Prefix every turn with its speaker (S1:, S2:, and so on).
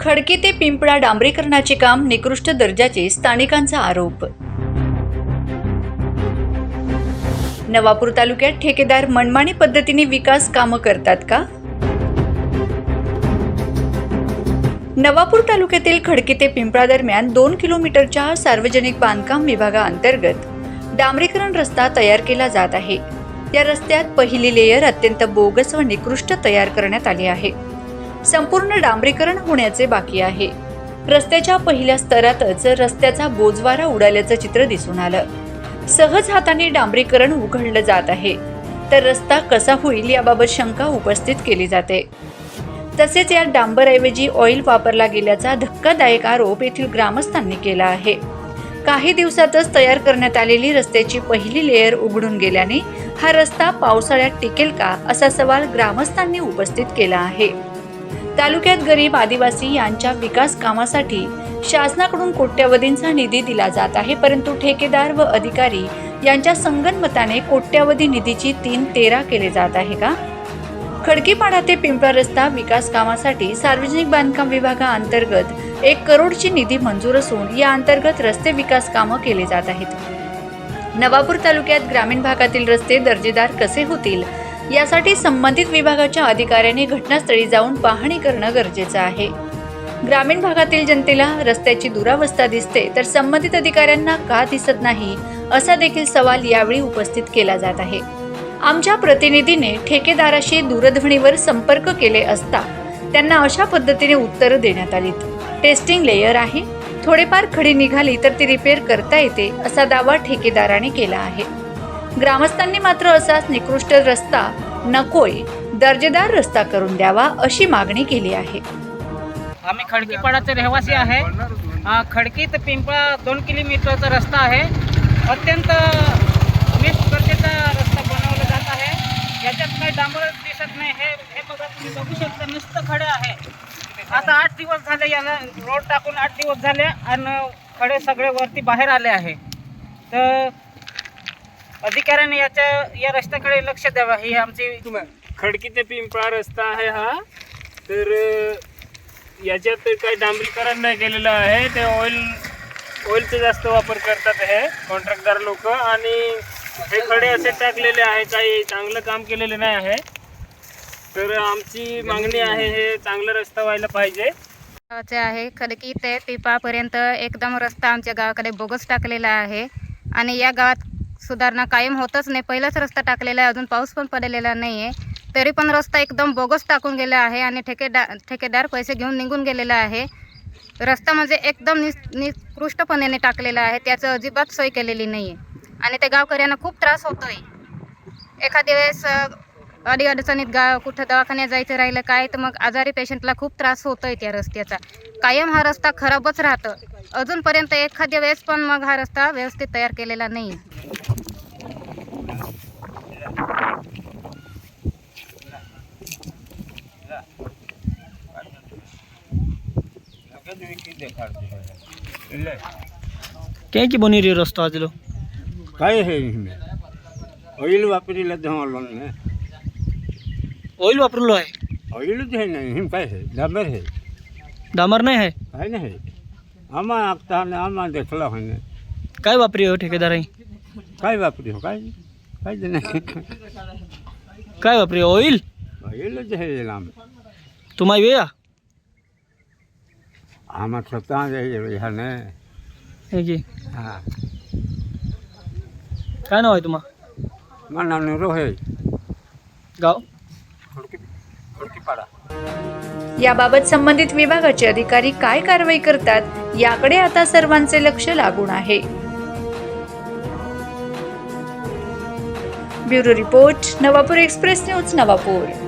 S1: खडकी ते पिंपळा डांबरीकरणाचे काम निकृष्ट दर्जाचे स्थानिकांचा आरोप. नवापूर तालुक्यात ठेकेदार मनमानी पद्धतीने विकास कामं करतात का? नवापूर तालुक्यातील खडकी ते पिंपळा दरम्यान दोन किलोमीटरच्या सार्वजनिक बांधकाम विभागाअंतर्गत डांबरीकरण रस्ता तयार केला जात आहे. या रस्त्यात पहिली लेयर अत्यंत बोगस व निकृष्ट तयार करण्यात आली आहे. संपूर्ण डांबरीकरण होण्याचे बाकी आहे. रस्त्याच्या पहिल्या स्तरातच रस्त्याचा बोजवारा उडाल्याचं चित्र दिसून आलं. सहज हाताने डांबरीकरण उघडलं जात आहे. तर रस्ता कसा होईल याबाबत शंका उपस्थित केली जाते. तसेच या डांबरऐवजी ऑइल वापरला गेल्याचा धक्कादायक आरोप येथील ग्रामस्थांनी केला आहे. काही दिवसातच तयार करण्यात आलेली रस्त्याची पहिली लेअर उघडून गेल्याने हा रस्ता पावसाळ्यात टिकेल का असा सवाल ग्रामस्थांनी उपस्थित केला आहे. तालुक्यात गरीब आदिवासी यांच्या विकास कामासाठी शासनाकडून कोट्यवधींचा निधी दिला जात आहे परंतु ठेकेदार व अधिकारी यांच्या संगनमताने कोट्यवधी निधीची तीन तेरा केले जात आहे का? खडकीपाडा ते पिंपळा रस्ता विकास कामासाठी सार्वजनिक बांधकाम विभागाअंतर्गत एक करोडची निधी मंजूर असून या अंतर्गत रस्ते विकास कामं केले जात आहेत. नवापूर तालुक्यात ग्रामीण भागातील रस्ते दर्जेदार कसे होतील? यासाठी संबंधित विभागाच्या अधिकाऱ्यांनी घटनास्थळी जाऊन पाहणी करणं गरजेचं आहे. ग्रामीण भागातील जनतेला रस्त्याची दुरावस्था दिसते तर संबंधित अधिकाऱ्यांना का दिसत नाही असा देखील सवाल यावेळी उपस्थित केला जात आहे. आमच्या प्रतिनिधीने ठेकेदाराशी दूरध्वनीवर संपर्क केले असता त्यांना अशा पद्धतीने उत्तरं देण्यात आलीत टेस्टिंग लेयर आहे. थोडेफार खडी निघाली तर ती रिपेअर करता येते असा दावा ठेकेदाराने केला आहे. ग्रामस्थांनी मात्र असाच निकृष्ट रस्ता नकोय दर्जेदार रस्ता करून द्यावा अशी मागणी केली आहे.
S2: आम्ही खडकीपाडाचे रहिवासी आहे. खडकी ते पिंपळा दोन किलोमीटरचा रस्ता आहे. अत्यंत वीस गरजेचा रस्ता बनवला जात आहे. याच्यात काही डांबर दिसत नाही. हे हे बघा तुम्ही बघू शकता नुसतं खडे आहे. आता आठ दिवस झाले याला रोड टाकून आठ दिवस झाले आणि खडे सगळे वरती बाहेर आले आहे. तर अधिकाऱ्याने याच्या या रस्त्याकडे लक्ष द्यावं ही आमची
S3: खडकी ते पिंपळा रस्ता आहे हा. तर याच्यात काही डांबरीकरण नाही केलेलं आहे. ते ऑइल ऑइलचा जास्त वापर करतात हे कॉन्ट्रॅक्टदार लोक. आणि हे खडे असे टाकलेले आहे काही चांगलं काम केलेलं नाही आहे. तर आमची मागणी आहे हे चांगला रस्ता व्हायला पाहिजे.
S4: गावाचे आहे. खडकी ते पिपापर्यंत एकदम रस्ता आमच्या गावाकडे बोगस टाकलेला आहे. आणि या गावात सुधारणा कायम होतच नाही. पहिलाच रस्ता टाकलेला आहे अजून पाऊस पण पडलेला नाही आहे तरी पण रस्ता एकदम बोगस टाकून गेला आहे आणि ठेकेदार ठेकेदार पैसे घेऊन निघून गेलेला आहे. रस्ता म्हणजे एकदम नि निकृष्टपणे टाकलेला आहे त्याचं अजिबात सोय केलेली नाही आहे आणि त्या गावकऱ्यांना खूप त्रास होतो आहे एखाद्या वेळेस अडी अडचणीत गाव कुठं दवाखान्यात जायचं राहिलं काय तर मग आजारी पेशंटला खूप त्रास होतोय त्या रस्त्याचा. कायम हा रस्ता खराबच राहतं. अजूनपर्यंत एखाद्या वेळेस पण मग हा रस्ता व्यवस्थित तयार केलेला नाही
S2: कहीं की बनी रही रास्ता
S5: आज लो? कहीं है इसमें ऑयल वापरी लेते हैं लोन में
S2: ऑयल वापर लो है?
S5: ऑयल तो है नहीं हिम कहीं है? डामर है।
S2: डामर नहीं है?
S5: है नहीं आमा आपता ने आमा देख
S2: लो हमने कहीं वापरी हो ठेकेदार
S5: है? कहीं वापरी हो? कहीं कहीं नहीं
S2: कहीं वापरी ऑयल?
S5: ऑयल जो है लांब
S2: तुम्हा वेळा
S5: आम्हा स्वतः ह्या ने.
S2: हे की
S5: हा.
S2: काय नाव आहे तुम्हा?
S5: मला रो है
S2: गाव?
S5: खडकी पाडा
S1: याबाबत संबंधित विभागाचे अधिकारी काय कारवाई करतात याकडे आता सर्वांचे लक्ष लागून आहे. Bureau report Navapur express news Navapur.